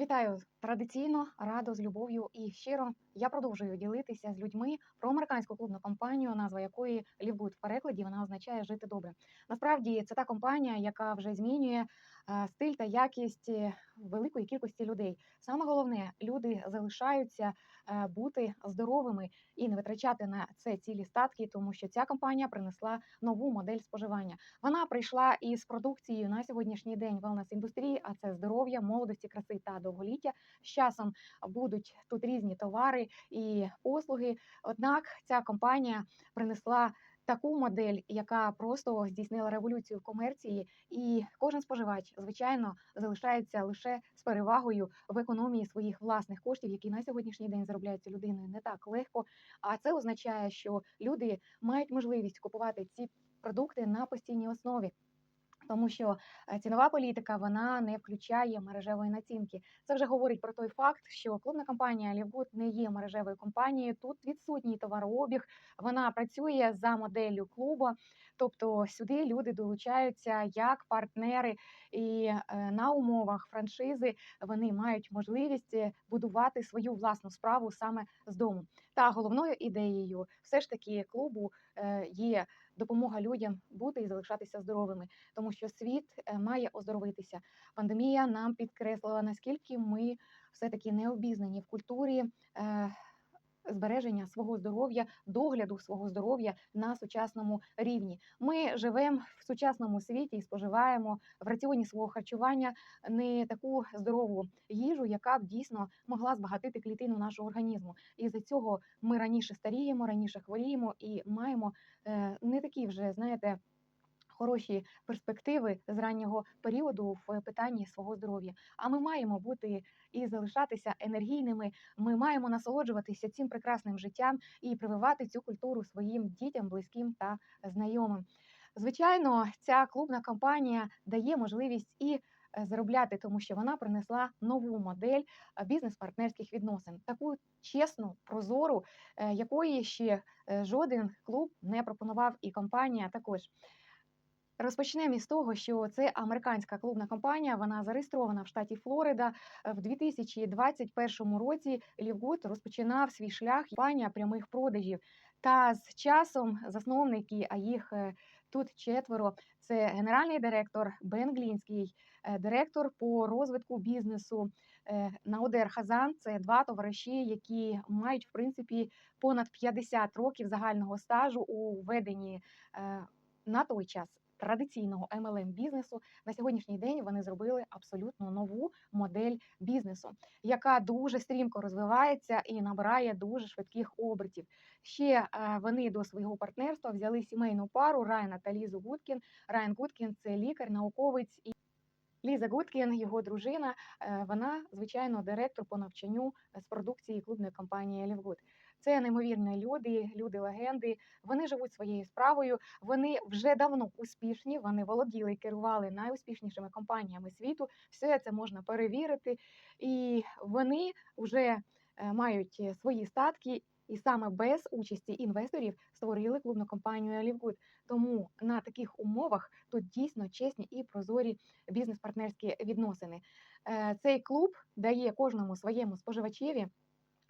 Вітаю традиційно, радо з любов'ю і щиро. Я продовжую ділитися з людьми про американську клубну компанію, назва якої Good в перекладі вона означає жити добре. Насправді це та компанія, яка вже змінює стиль та якість е, великої кількості людей. Саме головне, люди залишаються е, бути здоровими і не витрачати на це цілі статки, тому що ця компанія принесла нову модель споживання. Вона прийшла із продукцією на сьогоднішній день wellness індустрії, а це здоров'я, молодості, краси та довголіття. З часом будуть тут різні товари і послуги. Однак ця компанія принесла таку модель, яка просто здійснила революцію в комерції, і кожен споживач, звичайно, залишається лише з перевагою в економії своїх власних коштів, які на сьогоднішній день заробляються людиною не так легко. А це означає, що люди мають можливість купувати ці продукти на постійній основі. Тому що е, цінова політика вона не включає мережевої націнки. Це вже говорить про той факт, що клубна компанія Лівгуд не є мережевою компанією. Тут відсутній товарообіг. Вона працює за моделлю клубу, тобто сюди люди долучаються як партнери, і е, на умовах франшизи вони мають можливість будувати свою власну справу саме з дому. Та головною ідеєю, все ж таки, клубу е, є допомога людям бути і залишатися здоровими, тому що світ е, має оздоровитися. Пандемія нам підкреслила, наскільки ми все таки не обізнані в культурі. Збереження свого здоров'я, догляду свого здоров'я на сучасному рівні. Ми живемо в сучасному світі і споживаємо в раціоні свого харчування не таку здорову їжу, яка б дійсно могла збагатити клітину нашого організму. І за цього ми раніше старіємо, раніше хворіємо і маємо е, не такі вже знаєте. Хороші перспективи з раннього періоду в питанні свого здоров'я. А ми маємо бути і залишатися енергійними. Ми маємо насолоджуватися цим прекрасним життям і прививати цю культуру своїм дітям, близьким та знайомим. Звичайно, ця клубна кампанія дає можливість і е, заробляти, тому що вона принесла нову модель е, бізнес-партнерських відносин, таку чесну, прозору, е, якої ще е, жоден клуб не пропонував, і компанія також. Розпочнемо із того, що це американська клубна компанія. Вона зареєстрована в штаті Флорида. В 2021 році Лівгуд розпочинав свій шлях компанія прямих продажів. Та з часом засновники, а їх е, тут четверо. Це генеральний директор Бен Глінський, е, директор по розвитку бізнесу е, Наудер Хазан. Це два товариші, які мають в принципі понад 50 років загального стажу у веденні на той час традиційного MLM бізнесу на сьогоднішній день вони зробили абсолютно нову модель бізнесу, яка дуже стрімко розвивається і набирає дуже швидких обертів. Ще е, вони до свого партнерства взяли сімейну пару Райана та Лізу Гудкін. Райан Гудкін це лікар, науковець і. Ліза Гудкін, його дружина, е, вона звичайно директор по навчанню з продукції клубної компанії Лівгуд. Це неймовірні люди, люди легенди. Вони живуть своєю справою. Вони вже давно успішні. Вони володіли і керували найуспішнішими компаніями світу. Все це можна перевірити, і вони вже е, мають е, свої статки. І саме без участі інвесторів створили клубну компанію Лівгуд. Тому на таких умовах тут дійсно чесні і прозорі бізнес-партнерські відносини. Е, Цей клуб дає кожному своєму споживачеві.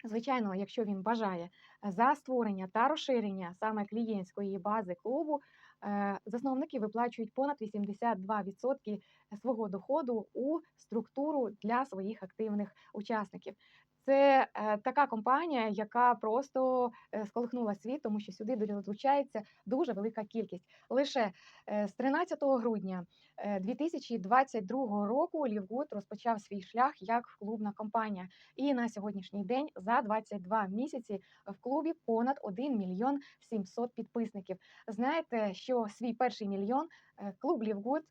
Звичайно, якщо він бажає за створення та розширення саме клієнтської бази клубу, е, засновники виплачують понад 82% свого доходу у структуру для своїх активних учасників. Це е, така компанія, яка просто е, сколихнула світ, тому що сюди долучається дуже велика кількість. Лише е, з 13 грудня е, 2022 року Лівгуд розпочав свій шлях як клубна компанія. І на сьогоднішній день за 22 місяці в клубі понад 1 мільйон 700 підписників. Знаєте, що свій перший мільйон клуб Лівгуд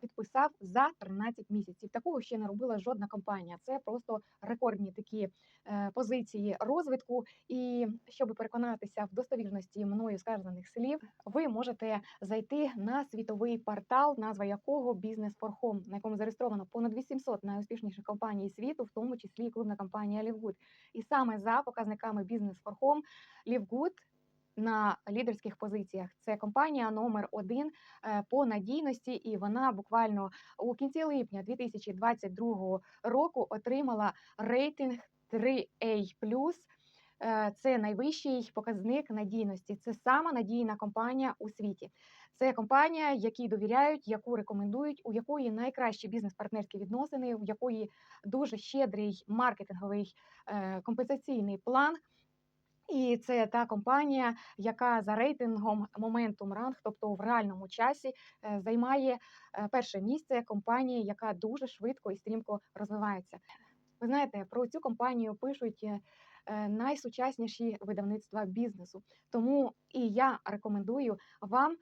підписав за 13 місяців. Такого ще не робила жодна компанія. Це просто рекордні такі е, позиції розвитку. І щоб переконатися в достовірності мною сказаних слів, ви можете зайти на світовий портал, назва якого for Home, на якому зареєстровано понад 800 найуспішніших компаній світу, в тому числі клубна компанія Лівгуд. І саме за показниками for Home Лівгуд на лідерських позиціях. Це компанія номер один е, по надійності, і вона буквально у кінці липня 2022 року отримала рейтинг 3A+. Е, Це найвищий показник надійності. Це сама надійна компанія у світі. Це компанія, якій довіряють, яку рекомендують, у якої найкращі бізнес-партнерські відносини, у якої дуже щедрий маркетинговий е, компенсаційний план. І це та компанія, яка за рейтингом Momentum Rank, тобто в реальному часі, е, займає е, перше місце компанії, яка дуже швидко і стрімко розвивається. Ви знаєте, про цю компанію пишуть е, найсучасніші видавництва бізнесу. Тому і я рекомендую вам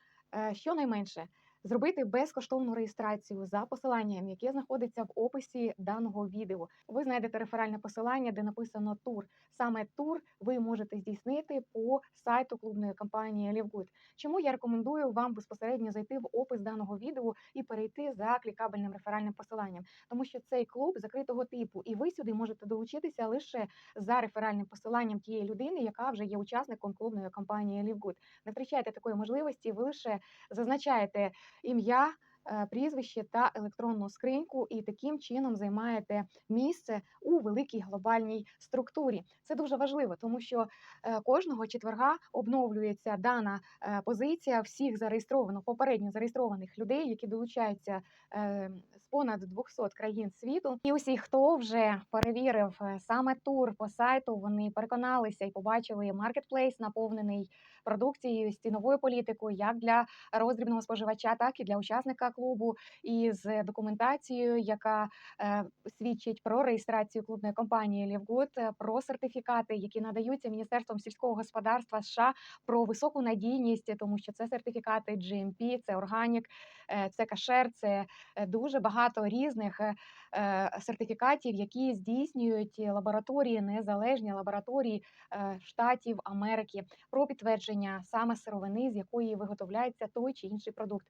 щонайменше зробити безкоштовну реєстрацію за посиланням, яке знаходиться в описі даного відео. Ви знайдете реферальне посилання, де написано тур. Саме тур ви можете здійснити по сайту клубної компанії Лівгуд. Чому я рекомендую вам безпосередньо зайти в опис даного відео і перейти за клікабельним реферальним посиланням, тому що цей клуб закритого типу, і ви сюди можете долучитися лише за реферальним посиланням тієї людини, яка вже є учасником клубної компанії Лівгуд. Не втрачайте такої можливості. Ви лише зазначаєте ім'я. е, Прізвище та електронну скриньку, і таким чином займаєте місце у великій глобальній структурі. Це дуже важливо, тому що е, кожного четверга обновлюється дана е, позиція всіх зареєстрованих попередньо зареєстрованих людей, які долучаються е, з понад 200 країн світу. І усі, хто вже перевірив е, саме тур по сайту, вони переконалися і побачили маркетплейс, наповнений продукцією з ціновою політикою, як для роздрібного споживача, так і для учасника клубу, і з документацією, яка е, свідчить про реєстрацію клубної компанії Лівгуд, е, про сертифікати, які надаються Міністерством сільського господарства США, про високу надійність, тому що це сертифікати GMP, це органік, е, це кашер, це дуже багато різних е, е, сертифікатів, які здійснюють лабораторії, незалежні лабораторії е, штатів Америки, про підтвердження саме сировини, з якої виготовляється той чи інший продукт.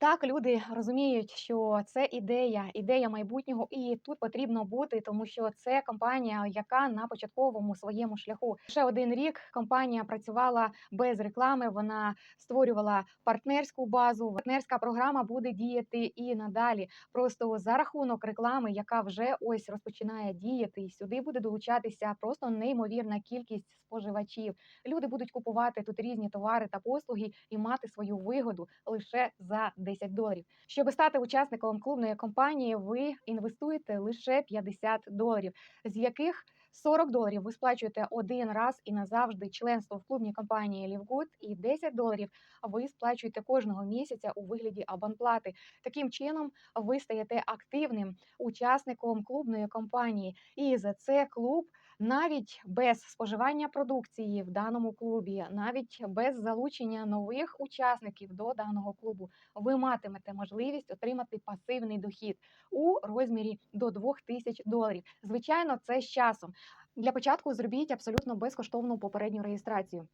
Так, люди розуміють, що це ідея, ідея майбутнього, і тут потрібно бути, тому що це компанія, яка на початковому своєму шляху ще один рік компанія працювала без реклами. Вона створювала партнерську базу. Партнерська програма буде діяти і надалі. Просто за рахунок реклами, яка вже ось розпочинає діяти, і сюди буде долучатися просто неймовірна кількість споживачів. Люди будуть купувати тут різні товари та послуги і мати свою вигоду лише за 10 доларів. Щоб стати учасником клубної компанії, ви інвестуєте лише 50 доларів, з яких 40 доларів ви сплачуєте один раз і назавжди членство в клубній компанії Лівгуд, і 10 доларів ви сплачуєте кожного місяця у вигляді абонплати. Таким чином ви стаєте активним учасником клубної компанії, і за це клуб навіть без споживання продукції в даному клубі, навіть без залучення нових учасників до даного клубу, ви матимете можливість отримати пасивний дохід у розмірі до 2000 доларів. Звичайно, це з часом. Для початку зробіть абсолютно безкоштовну попередню реєстрацію.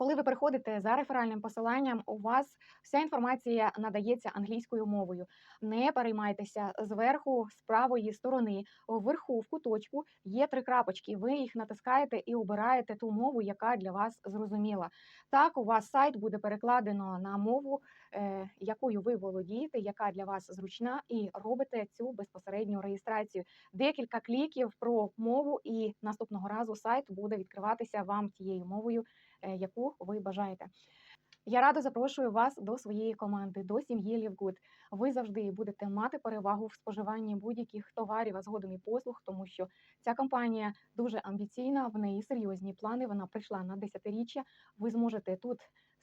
Коли ви приходите за реферальним посиланням, у вас вся інформація надається англійською мовою. Не переймайтеся зверху, з правої сторони, вверху в куточку є три крапочки. Ви їх натискаєте і обираєте ту мову, яка для вас зрозуміла. Так, у вас сайт буде перекладено на мову, е, якою ви володієте, яка для вас зручна, і робите цю безпосередню реєстрацію. Декілька кліків про мову, і наступного разу сайт буде відкриватися вам тією мовою, яку ви бажаєте. Я радо запрошую вас до своєї команди, до сім'ї Лівгуд. Ви завжди будете мати перевагу в споживанні будь-яких товарів, а згодом і послуг, тому що ця компанія дуже амбіційна, в неї серйозні плани. Вона прийшла на десятиріччя. Ви зможете тут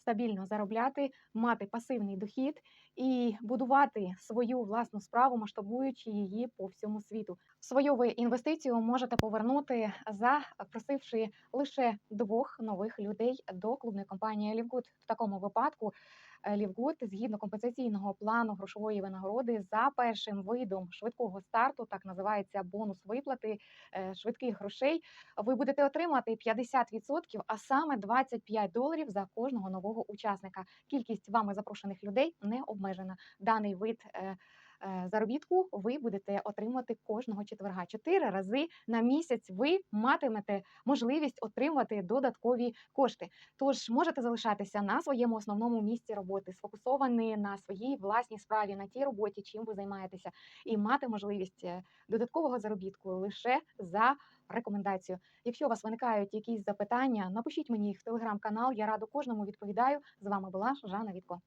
стабільно заробляти, мати пасивний дохід і будувати свою власну справу, масштабуючи її по всьому світу. Свою ви інвестицію можете повернути, запросивши лише двох нових людей до клубної компанії Лівгуд. В такому випадку Лівгуд згідно компенсаційного плану грошової винагороди за першим видом швидкого старту, так називається бонус виплати е, швидких грошей. Ви будете отримати 50%, а саме 25 доларів за кожного нового учасника. Кількість вами запрошених людей не обмежена. Даний вид е, е, заробітку ви будете отримувати кожного четверга. Чотири рази на місяць ви матимете можливість отримувати додаткові кошти. Тож можете залишатися на своєму основному місці роботи, сфокусовані на своїй власній справі, на тій роботі, чим ви займаєтеся, і мати можливість е, додаткового заробітку лише за рекомендацію. Якщо у вас виникають якісь запитання, напишіть мені їх в телеграм-канал. Я радо кожному відповідаю. З вами була Жанна Вітко.